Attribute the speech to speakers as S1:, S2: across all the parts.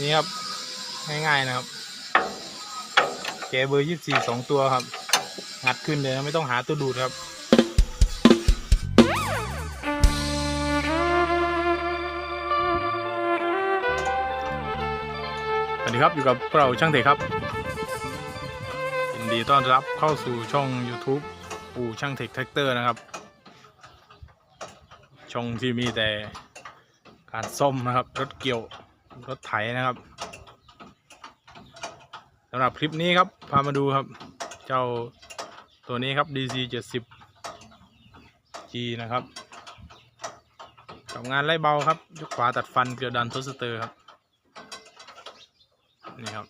S1: นี่ครับ ง่ายๆนะครับ แกเบอร์ยี่สี่สองตัวครับ งัดขึ้นเลยนะไม่ต้องหาตัวดูดครับสวัสดีครับอยู่กับพวกเราช่างเถครับยินดีต้อนรับเข้าสู่ช่อง YouTube อู่ช่างเทคแท็กเตอร์นะครับ ช่องที่มีแต่การซ่อมนะครับ รถเกี่ยว รถไถนะครับสำหรับคลิปนี้ครับ พามาดูครับ เจ้าตัวนี้ครับ DC 70 G นะครับกับงานไล่เบาครับยกขวาตัดฟันเกลียวดันทสเตอร์ครับ นี่ครับ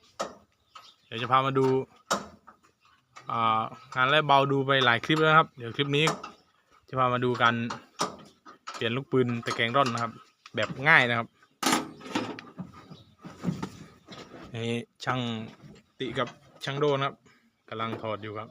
S1: เดี๋ยวจะพามาดูางานไล่เบาดูไปหลายคลิปแล้วครับ เดี๋ยวคลิปนี้จะพามาดูการเปลี่ยนลูกปืนตะแกรงร่อนนะครับ แบบง่ายนะครับ นี่ช่างติกับช่างโดนะครับกำลังถอดอยู่ครับ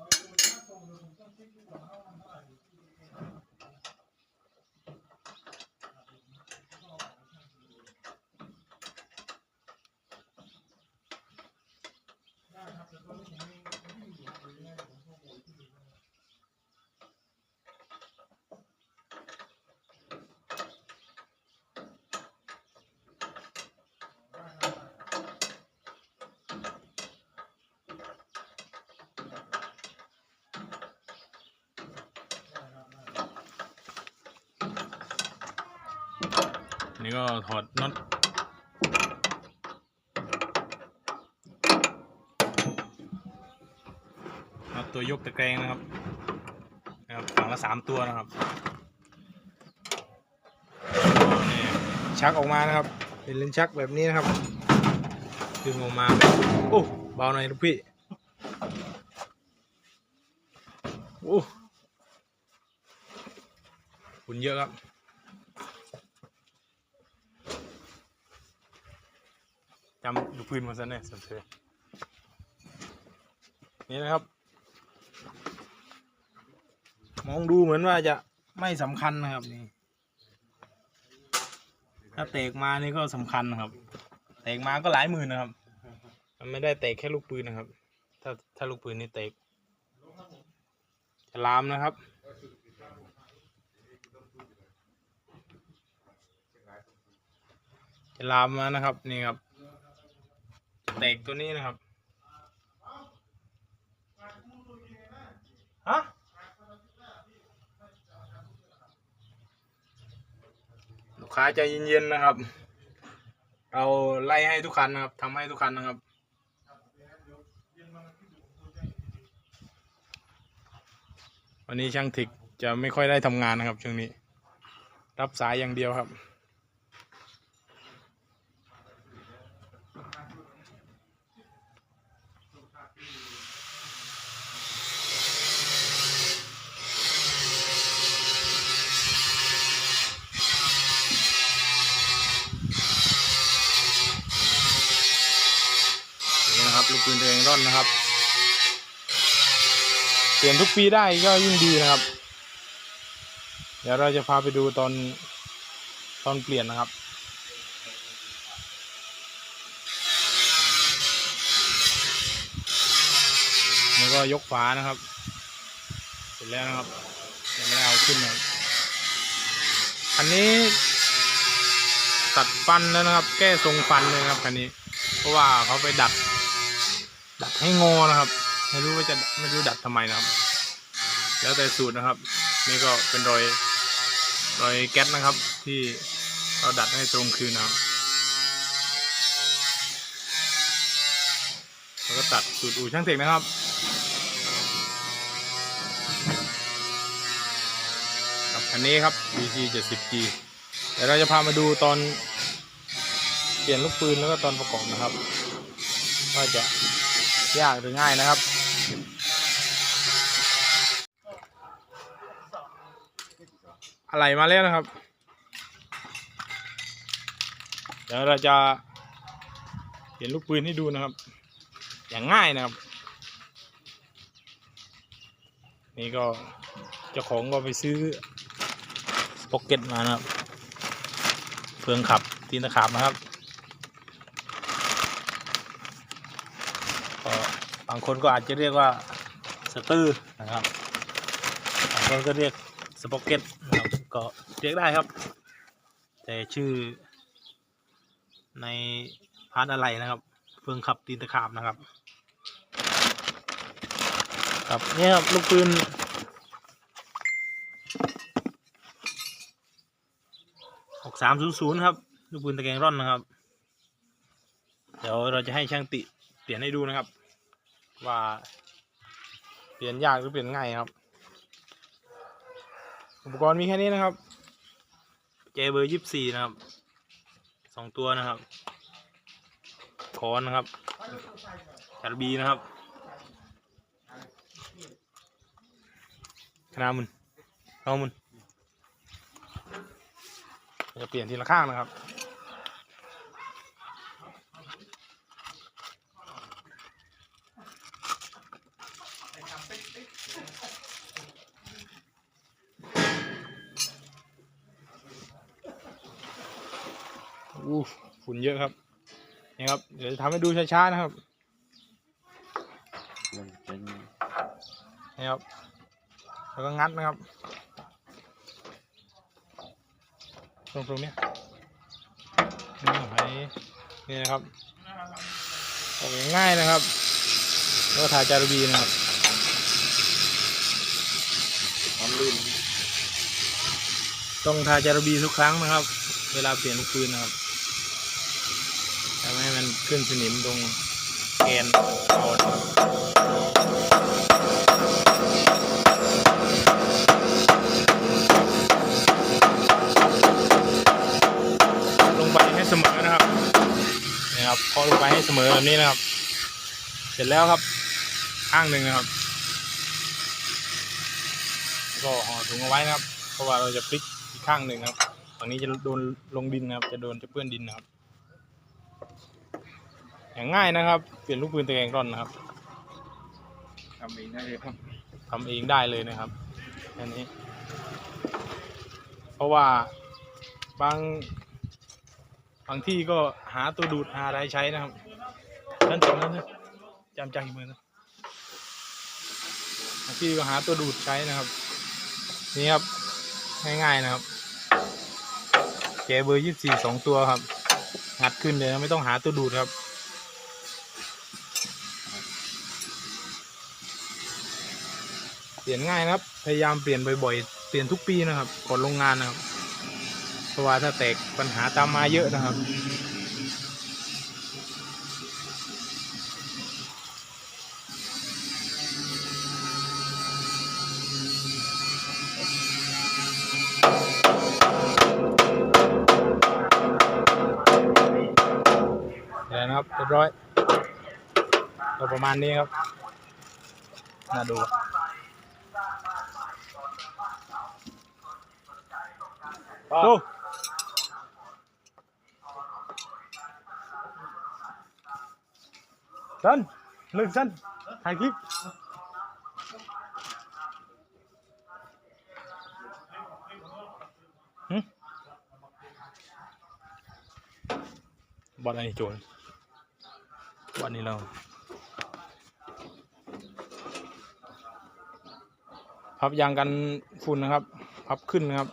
S1: นี่ก็ถอดน็อตน็อตตัวยกตะแกรงนะครับนะครับฝั่งละสามตัวนะครับนี่ชักออกมานะครับ เป็นเลนชักแบบนี้นะครับดึงออกมาแบบโอ้เบาหน่อยลูกพี่โอ้ฝุ่นเยอะครับ จำลูกปืนมาซะแน่สนเชยนี่นะครับ มองดูเหมือนว่าจะไม่สำคัญนะครับนี่ถ้าเตกมานี่ก็สำคัญนะครับ เตกมาก็หลายหมื่นนะครับ มันไม่ได้เตกแค่ลูกปืนนะครับ ถ้าถ้าลูกปืนนี่เตกจะลามนะครับจะลามมานะครับนี่ครับ เตกตัวนี้นะครับฮะลูกค้าใจเย็นๆนะครับ เราไล่ให้ทุกคันนะครับทำให้ทุกคันนะครับวันนี้ช่างเทคจะไม่ค่อยได้ทำงานนะครับช่วงนี้ รับสายอย่างเดียวครับ ปืนตัวเองร่อนนะครับ เปลี่ยนทุกปีได้ก็ยิ่งดีนะครับ เดี๋ยวเราจะพาไปดูตอนตอนเปลี่ยนนะครับแล้วก็ยกฝานะครับ เสร็จแล้วนะครับยังไม่ได้เอาขึ้นนะครับอันนี้ตัดฟันแล้วนะครับ แก้ทรงฟันเลยครับคันนี้ เพราะว่าเขาไปดัด ดัดให้งอนะครับ ไม่รู้ว่าจะไม่รู้ดัดทำไมนะครับ แล้วแต่สูตรนะครับ นี่ก็เป็นรอยรอยแก๊สนะครับ ที่เราดัดให้ตรงคืนนะครับแล้วก็ตัดสูตรอู่ช่างเทคนะครับกับคันนี้ครับ BC 70G เดี๋ยวเราจะพามาดูตอนเปลี่ยนลูกปืนแล้วก็ตอนประกอบนะครับ ว่าจะ ยากหรือง่ายนะครับ อะไรมาแล้วนะครับ เดี๋ยวเราจะเปลี่ยนลูกปืนให้ดูนะครับ อย่างง่ายนะครับ นี่ก็เจ้าของก็ไปซื้อพ็อกเก็ตมานะครับเฟืองขับตีนตะขาบนะครับ ก็บางคนก็อาจจะเรียกว่าสตอนะครับบางคนก็เรียกสป็อกเก็ตนะครับก็เรียกได้ครับ แต่ชื่อในพาร์ทอะไรนะครับ เฟืองขับตีนตะขาบนะครับ ครับนี่ครับลูกปืนหกสามศูนย์ศูนย์ครับลูกปืนตะแกรงร่อนนะครับ เดี๋ยวเราจะให้ช่างติเปลี่ยนให้ดูนะครับ ว่า เปลี่ยนยากหรือเปลี่ยนง่ายครับ อุปกรณ์มีแค่นี้นะครับเจเบอร์ยี่สิบสี่นะครับสองตัวนะครับคอนนะครับชาร์บีนะครับขนาดมุนเอามุนจะเปลี่ยนทีละข้างนะครับ อู้ฝุ่นเยอะครับนี่ครับ เดี๋ยวจะทำให้ดูช้าๆนะครับ
S2: นี่
S1: ครับ แล้วก็งัดนะครับ ตรงตรงๆเนี้ยนี่ไปนี่นะครับออกง่ายนะครับ แล้วก็ถ่ายจารบีนะครับ
S2: ความลื่น
S1: ต้องทาจารบีทุกครั้งนะครับ เวลาเปลี่ยนลูกปืนนะครับ ทำให้มันขึ้นสนิมตรงแกนโคนลงไปให้เสมอนะครับนี่ครับพอลงไปให้เสมอแบบนี้นะครับ เสร็จแล้วครับข้างหนึ่งนะครับ ก็ห่อถุงเอาไว้นะครับ เพราะว่าเราจะพลิกอีกข้างหนึ่งครับฝั่งนี้จะโดนลงดินนะครับ จะโดนจะเปื้อนดินนะครับ อย่างง่ายนะครับ เปลี่ยนลูกปืนตะแกรงร่อนนะครับ
S2: ทำเองได้เลยครับ
S1: ทำเองได้เลยนะครับอันนี้ เพราะว่าบางบางที่ก็หาตัวดูดหาอะไรใช้นะครับท่านจำนั้นนะจำใจมือนะบางที่ก็หาตัวดูดใช้นะครับ นี่ครับง่ายๆนะครับแกะเบอร์ยี่สิบสี่สองตัวครับงัดขึ้นเลยนะไม่ต้องหาตัวดูดครับ เปลี่ยนง่ายนะครับ พยายามเปลี่ยนบ่อยๆ เปลี่ยนทุกปีนะครับ ก่อนลงงานนะครับ เพราะว่าถ้าแตกปัญหาตามมาเยอะนะครับ เดี๋ยวนะครับเรียบร้อยก็ประมาณนี้ครับ น่าดู ดูสันหนึ่งสันถ่ายคลิปหึบอลอะไรโจรบอลนี้เราพับยางกันฝุ่นนะครับ พับขึ้นนะครับ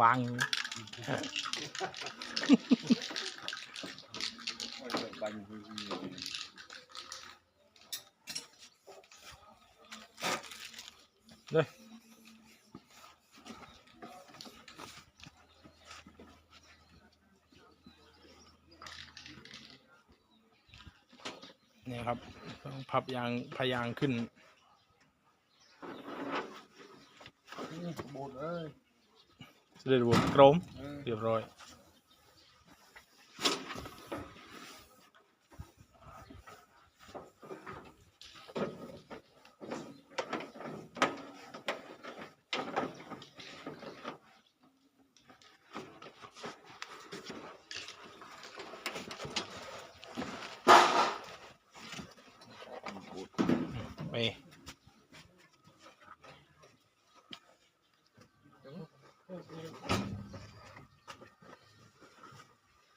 S1: วาง
S2: บัน
S1: เลยนี่ครับต้องพับยางพยางขึ้น
S2: ស្រី
S1: រវងក្រមរៀបរ
S2: យ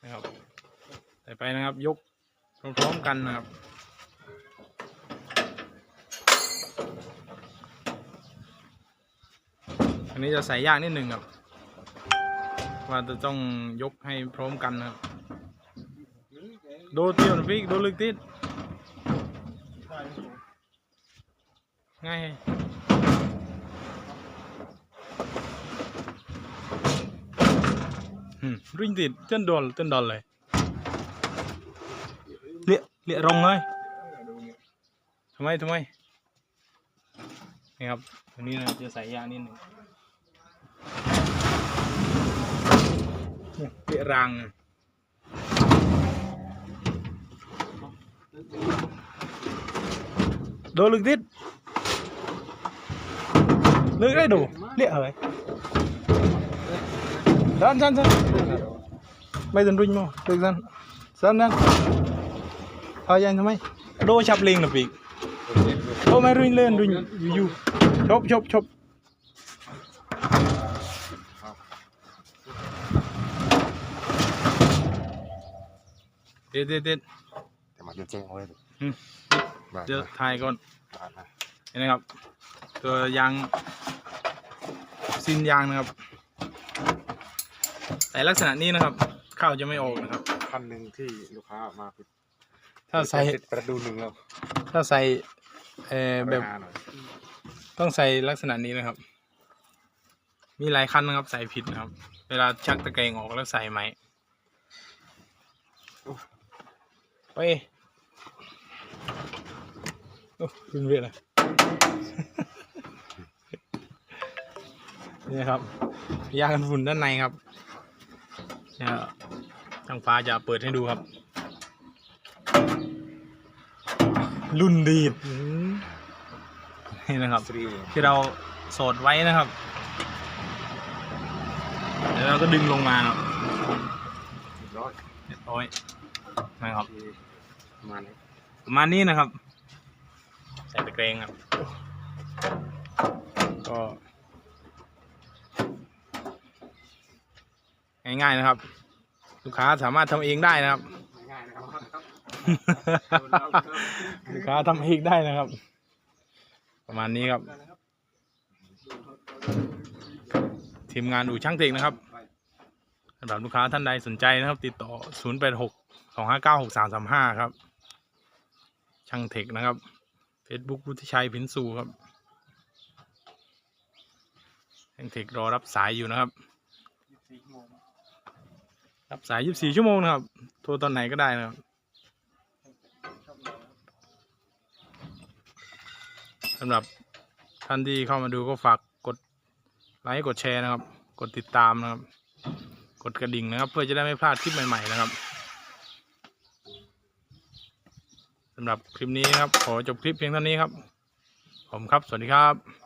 S2: ออ
S1: เรียบร้อยไปนะครับ ยกพร้อมๆกันนะครับอันนี้จะใส่ยากนิดหนึ่งครับว่าจะต้องยกให้พร้อมกันนะครับโดเตียวนะพี่โดลึกติดง่ายอืม ริงติดเต้นดอลเต้นดอลเลยเลี้ยเลี้ยรงเลยทำไมทำไมนี่ครับอันนี้นะจะใส่ยานิดหนึ่งเนี่ยรางนะ đồ lực tiết lực đấy đủ liệu rồi dân dân dân bây giờ rinh mà được dân dân dân thôi anh thôi đô chập liền là việc ô mày rinh lên rinh yu yu chop chop chop Tết tết tết
S2: แต่มาเดี๋ยวแจ้งเอาไว้เลย
S1: อืม
S2: บาท
S1: เดี๋ยวถ่ายก่อน
S2: บาทนะ
S1: นี่นะครับ ตัวยางซินยางนะครับ แต่ลักษณะนี้นะครับ ข้าวจะไม่ออกนะครับ
S2: คันหนึ่งที่ลูกค้ามาผิด
S1: ถ้าใส่
S2: ติดประตูหนึ่งแล้ว
S1: ถ้าใส่เอ่อแบบ
S2: ไปหาหน่อย
S1: ต้องใส่ลักษณะนี้นะครับ มีหลายคันนะครับ ใส่ผิดนะครับ เวลาชักตะแกรงออกแล้วใส่ไหมไปโอ้ขึ้นเวียนเลย นี่ครับยางกันฝุ่นด้านในครับเนี่ยทางฟ้าจะเปิดให้ดูครับ รุ่นดีดอืมนี่นะครับ
S2: สตรี
S1: ที่เราโสดไว้นะครับแล้วเราก็ดึงลงมาครับ
S2: ร้อย
S1: เรียบร้อยนะครับ
S2: ที่ประมาณนี้
S1: ประมาณนี้นะครับ ใส่ตะเกรงครับ ก็ ง่ายๆนะครับ ลูกค้าสามารถทำเองได้นะครับ
S2: ง่ายๆนะครับ
S1: ลูกค้าทำเองได้นะครับ ประมาณนี้ครับ ทีมงานอู่ช่างเทคนะครับสำหรับลูกค้าท่านใดสนใจนะครับ ติดต่อ 0 8 6 2 5 9 6 3 3 5 ครับ ช่างเทคนะครับ Facebook วุฒิชัยผินสูครับช่างเทครอรับสายอยู่นะครับ รับสาย 24 ชั่วโมงนะครับ โทรตอนไหนก็ได้นะครับ สำหรับท่านที่เข้ามาดูก็ฝากกดไลค์ กดแชร์นะครับ กดติดตามนะครับ กดกระดิ่งนะครับ เพื่อจะได้ไม่พลาดคลิปใหม่ ๆ นะครับ สำหรับคลิปนี้นะครับ ขอจบคลิปเพียงเท่านี้ครับ ผมครับ สวัสดีครับ